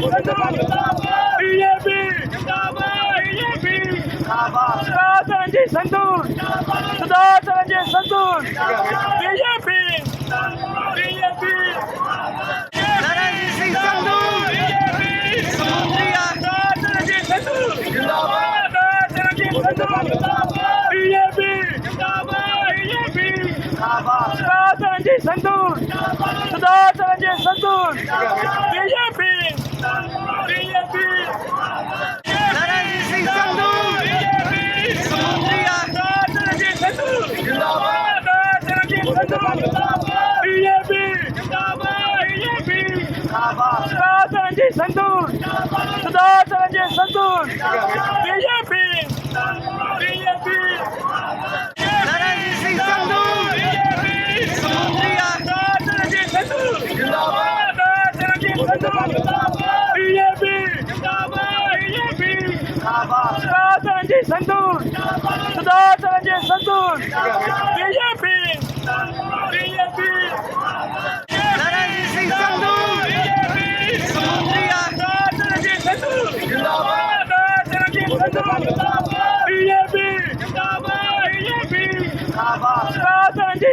BJP ਜਿੰਦਾਬਾਦ BJP ਜਿੰਦਾਬਾਦ ਸਰਦਾਰ ਰਣਜੀਤ ਸੰਧੂ ਜਿੰਦਾਬਾਦ Sardar Ranjit Sandhu BJP BJP Sardar Ranjit Sandhu Sardar Ranjit Sandhu BJP ਜਿੰਦਾਬਾਦ ਬੀਜੇਪੀ ਜਿੰਦਾਬਾਦ Sardar Ranjit Sandhu Sardar Ranjit Sandhu BJP BJP Ranjit Singh Sandhu BJP ਸਮੁੰਦਰੀ ਸਰਦਾਰ ਰਣਜੀਤ ਸੰਧੂ ਜਿੰਦਾਬਾਦ ਸਰਦਾਰ ਰਣਜੀਤ ਸੰਧੂ ਬੀਜੇਪੀ ਜਿੰਦਾਬਾਦ ਬੀਜੇਪੀ ਜਿੰਦਾਬਾਦ Sardar Ranjit Sandhu Sardar Ranjit Sandhu BJP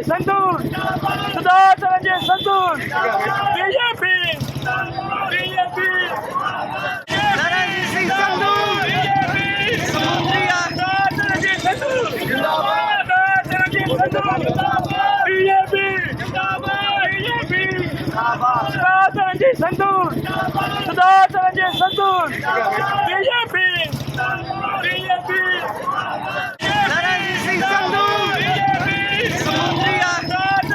Sentul, sudah jalan jalan sentul, biaya pin. Sardar Ranjit Sandhu Sardar Ranjit Sandhu BJP BJP Sandhu Sardar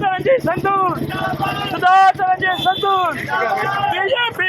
Ranjit Sandhu BJP BJP